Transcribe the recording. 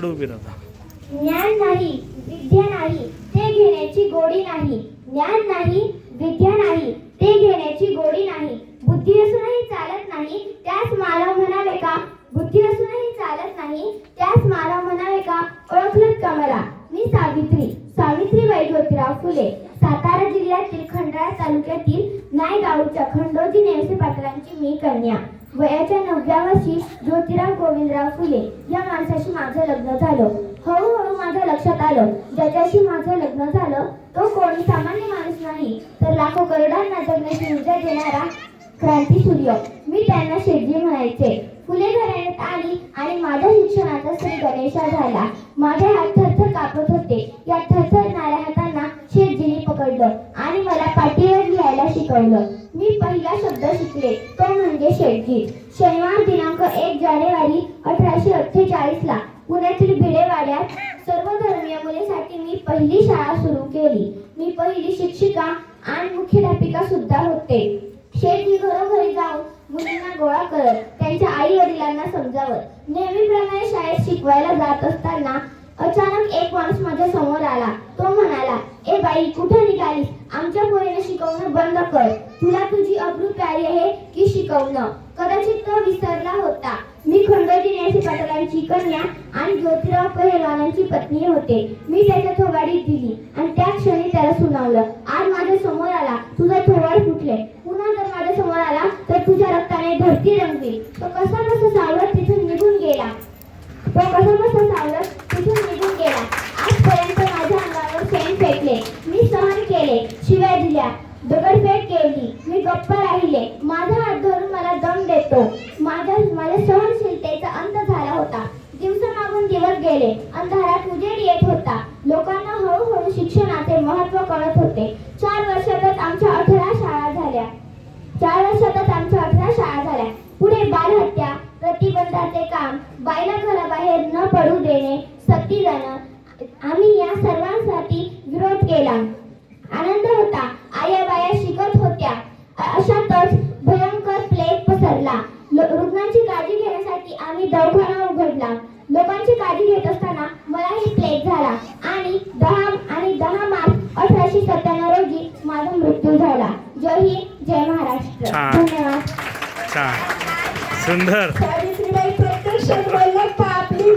इकडे उभी राहा ज्ञान नाही विद्या नाही ते घेण्याची गोडी नाही. ज्ञान नाही विद्या नाही ते घेण्याची गोडी नाही. बुद्धी असूनही चालत नाही त्यास मानव म्हणावे का? बुद्धी असूनही चालत नाही त्यास मानव म्हणावे का? ओळखलत का मला? मी सावित्री सावित्रीबाई ज्योतिराव फुले. सातारा जिल्ह्यातील खंडाळा तालुक्यातील नायगावच्या खंडोजी नेवसे पाटलांची मी कन्या. वयाच्या नवव्या वर्षी ज्योतिराव गोविंदराव फुले या माणसाशी माझं लग्न झालं. हळूहळू माझ्या लक्षात आलं ज्याच्याशी माझं लग्न झालं तो कोणी सामान्य माणूस नाही तर लाखो करोडांना जगण्याची ऊर्जा देणारा क्रांती सूर्य मी त्यांना शेटजी म्हणायचे फुले घराण्यात आली आणि माझ्या शिक्षणाचा श्री गणेशा झाला. माझे हात थरथर कापत होते. या थरथरणाऱ्या हातांना शेटजीने पकडलं आणि मला पाठीवर लिहायला शिकवलं. पहिला शब्द शिकले तो म्हणजे शेटजी शनिवार दिनांक एक जानेवारी अठराशे अठ्ठेचाळीस ला पुण्यातील भिडेवाड्यात सर्व धर्मीय मुलीसाठी मी पहिली शाळा सुरू केली. मी पहिली शिक्षिका आणि मुख्याध्यापिका सुद्धा होते. शेठजी घरोघरी जाऊन मुलींना गोळा करत त्यांच्या आई वडिलांना समजावत. नेहमीप्रमाणे शाळेत शिकवायला जात असताना अचानक एक माणूस माझ्यासमोर आला. तो म्हणाला ए बाई कुठे निघालीस? आमच्या मुलीने शिकवणं बंद कर. तुला तुझी अब्रू प्यारी आहे की शिकवणं? कदाचित तो विसरला होता. मी खंडोजी नेसी पाटलांची कन्या आणि ज्योतिराव पहिलवानांची पत्नी होते. मी त्याच्या थोबाडीत दिली आणि त्या क्षणी त्याला सुनावलं. आज माझ्यासमोर आला. तुझा थोबाड फुटले पुन्हा जर माझ्यासमोर आला तर तुझ्या रक्ताने धरती रंगली. तो कसा कसा सावरत तिथून निघून गेला. तो कसा कसा सावरत तिथून निघून गेला आजपर्यंत माझ्या अंगावर केले. मी सहन केले. शिव्या दिल्या. दगडफेक केली. मी गप्प राहिले. माझा हात धरून मला दम देतो. माझ्या माझ्या सहनशीलतेचा अंत झाला होता. दिवसामागून दिवस गेले. अंधारात उजेड येत होता. लोकांना हळूहळू शिक्षणाचे महत्त्व कळत होते. चार वर्षातच आमच्या अठरा शाळा झाल्या. चार वर्षातच आमच्या अठरा शाळा झाल्या. पुढे बालहत्या प्रतिबंधाचे काम बायला घराबाहेर न पडू देणे सती जाणं आम्ही या सर्वांसाठी प्लेग पसरला लो- रुग्णांची काळजी घेण्यासाठी आम्ही दवाखाना उघडला. लोकांची काळजी घेत असताना मलाही प्लेग झाला. आणि दहा आणि दहा मार्च अठराशे सत्त्याण्णव रोजी माझा मृत्यू झाला. जय हिंद जय महाराष्ट्र. धन्यवाद. छान. सुंदर. सावित्रीबाई प्रत्यक्षात आपली